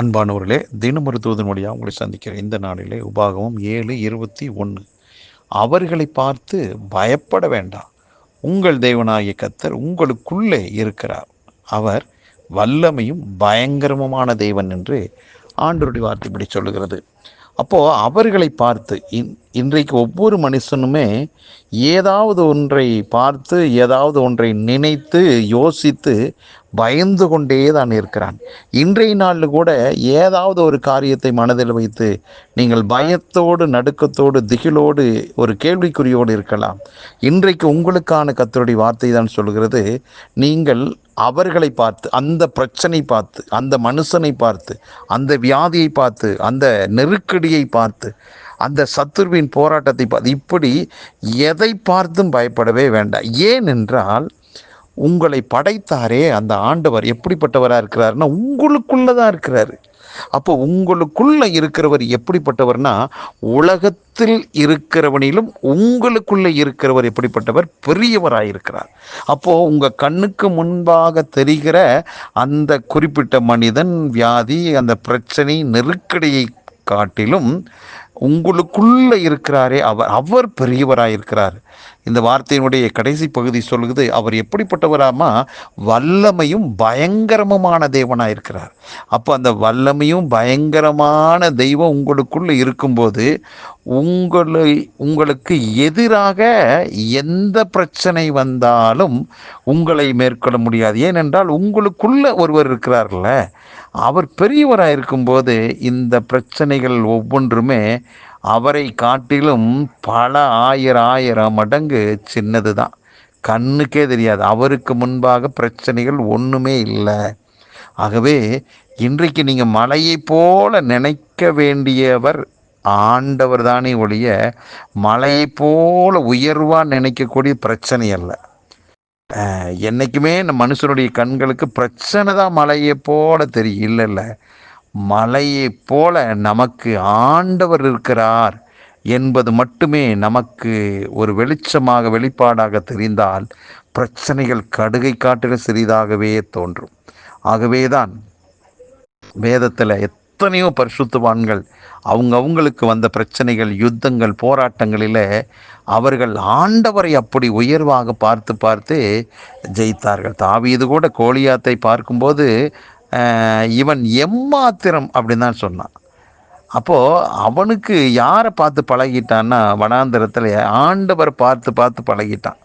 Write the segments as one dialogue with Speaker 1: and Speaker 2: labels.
Speaker 1: அன்பானவர்களே தினமொரு தூதன் வழியாக உங்களை சந்திக்கிற இந்த நாளிலே உபாகமும் ஏழு இருபத்தி ஒன்று அவர்களை பார்த்து பயப்பட வேண்டாம். உங்கள் தேவனாகிய கத்தர் உங்களுக்குள்ளே இருக்கிறார். அவர் வல்லமையும் பயங்கரமுமான தேவன் என்று ஆண்டருடைய வார்த்தை இப்படி சொல்லுகிறது. அப்போது அவர்களை பார்த்து இன் இன்றைக்கு ஒவ்வொரு மனுஷனுமே ஏதாவது ஒன்றை பார்த்து ஏதாவது ஒன்றை நினைத்து யோசித்து பயந்து கொண்டே தான் இருக்கிறான். இன்றைய நாளில் கூட ஏதாவது ஒரு காரியத்தை மனதில் வைத்து நீங்கள் பயத்தோடு நடுக்கத்தோடு திகிலோடு ஒரு கேள்விக்குறியோடு இருக்கலாம். இன்றைக்கு உங்களுக்கான கத்தருடைய வார்த்தை தான் சொல்கிறது நீங்கள் அவர்களை பார்த்து அந்த பிரச்சனை பார்த்து அந்த மனுஷனை பார்த்து அந்த வியாதியை பார்த்து அந்த நெருக்கடியை பார்த்து அந்த சத்துருவின் போராட்டத்தை பார்த்து இப்படி எதை பார்த்தும் பயப்படவே வேண்டாம். ஏனென்றால் உங்களை படைத்தாரே அந்த ஆண்டவர் எப்படிப்பட்டவராக இருக்கிறாருன்னா உங்களுக்குள்ளே தான் இருக்கிறாரு. அப்போ உங்களுக்குள்ள இருக்கிறவர் எப்படிப்பட்டவர்னா உலகத்தில் இருக்கிறவனிலும் உங்களுக்குள்ள இருக்கிறவர் எப்படிப்பட்டவர்? பெரியவராக இருக்கிறார் அப்போ உங்க கண்ணுக்கு முன்பாக தெரிகிற அந்த குறிப்பிட்ட மனிதன் வியாதி அந்த பிரச்சனை நெருக்கடியை காட்டிலும் உங்களுக்குள்ள இருக்கிறாரே அவர் அவர் பெரியவராக இருக்கிறார் இந்த வார்த்தையினுடைய கடைசி பகுதி சொல்லுது அவர் எப்படிப்பட்டவராமா வல்லமையும் பயங்கரமுமான தேவனாக இருக்கிறார் அப்போ அந்த வல்லமையும் பயங்கரமான தெய்வம் உங்களுக்குள்ளே இருக்கும்போது உங்களை உங்களுக்கு எதிராக எந்த பிரச்சனை வந்தாலும் உங்களை மேற்கொள்ள முடியாது. ஏனென்றால் உங்களுக்குள்ள ஒருவர் இருக்கிறார்கள அவர் பெரியவராக இருக்கும்போது இந்த பிரச்சனைகள் ஒவ்வொன்றுமே அவரை காட்டிலும் பல ஆயிரம் ஆயிரம் மடங்கு சின்னது தான் கண்ணுக்கே தெரியாது. அவருக்கு முன்பாக பிரச்சனைகள் ஒன்றுமே இல்லை. ஆகவே இன்றைக்கு நீங்கள் மலையை போல நினைக்க வேண்டியவர் ஆண்டவர் தானே ஒழிய மலையை போல உயர்வாக நினைக்கக்கூடிய பிரச்சனை அல்ல. என்றைக்குமே இந்த மனுஷனுடைய கண்களுக்கு பிரச்சனை தான் மலையை போல தெரியும். இல்லை இல்லை. மலையை போல நமக்கு ஆண்டவர் இருக்கிறார் என்பது மட்டுமே நமக்கு ஒரு வெளிச்சமாக வெளிப்பாடாக தெரிந்தால் பிரச்சனைகள் கடுகை காட்டில சிறிதாகவே தோன்றும். ஆகவே தான் வேதத்தில் எத் எத்தனையோ பரிசுத்தவான்கள் அவங்க அவங்களுக்கு வந்த பிரச்சனைகள் யுத்தங்கள் போராட்டங்களில் அவர்கள் ஆண்டவரை அப்படி உயர்வாக பார்த்து பார்த்து ஜெயித்தார்கள். தாவீது கூட கோழியாத்தை பார்க்கும்போது இவன் எம்மாத்திரம் அப்படின்னு தான் சொன்னான். அப்போது அவனுக்கு யாரை பார்த்து பழகிட்டான்னா வனாந்திரத்தில் ஆண்டவர் பார்த்து பார்த்து பழகிட்டான்.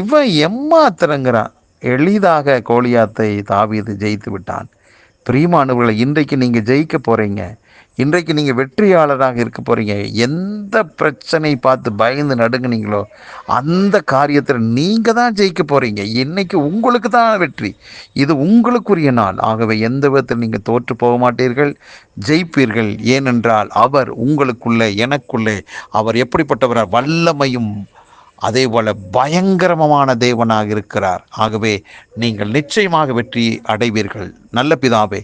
Speaker 1: இவன் எம்மாத்திரங்கிறான். எளிதாக கோழியாத்தை தாவீது ஜெயித்து விட்டான். பிரியமானவர்களை இன்றைக்கு நீங்கள் ஜெயிக்க போகிறீங்க இன்றைக்கு நீங்கள் வெற்றியாளராக இருக்க போகிறீங்க எந்த பிரச்சனை பார்த்து பயந்து நடுங்குனீங்களோ அந்த காரியத்தில் நீங்கள் தான் ஜெயிக்க போகிறீங்க இன்றைக்கி உங்களுக்கு தான் வெற்றி. இது உங்களுக்குரிய நாள். ஆகவே எந்த விதத்தில் நீங்கள் தோற்று போக மாட்டீர்கள் ஜெயிப்பீர்கள். ஏனென்றால் அவர் உங்களுக்குள்ளே எனக்குள்ளே அவர் எப்படிப்பட்டவரார் வல்லமையும் அதே போல பயங்கரமான தேவனாக இருக்கிறார். ஆகவே நீங்கள் நிச்சயமாக வெற்றி அடைவீர்கள். நல்ல பிதாவே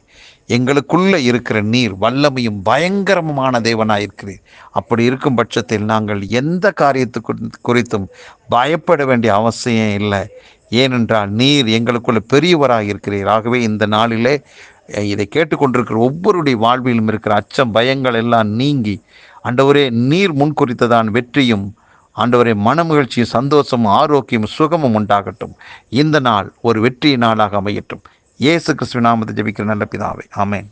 Speaker 1: எங்களுக்குள்ளே இருக்கிற நீர் வல்லமையும் பயங்கரமான தேவனாக இருக்கிறீர். அப்படி இருக்கும் பட்சத்தில் நாங்கள் எந்த காரியத்துக்கு குறித்தும் பயப்பட வேண்டிய அவசியம் இல்லை. ஏனென்றால் நீர் எங்களுக்குள்ள பெரியவராக இருக்கிறீர். ஆகவே இந்த நாளிலே இதை கேட்டுக்கொண்டிருக்கிற ஒவ்வொருடைய வாழ்விலும் இருக்கிற அச்சம் பயங்கள் எல்லாம் நீங்கி அண்டவரே நீர் முன்குறித்ததான் வெற்றியும் ஆண்டவரை மனமகிழ்ச்சி சந்தோஷம் ஆரோக்கியம் சுகமும் உண்டாகட்டும். இந்த நாள் ஒரு வெற்றி நாளாக அமையட்டும். இயேசு கிறிஸ்துவ நாமத்தை ஜபிக்கிற நல்ல பிதாவை. ஆமேன்.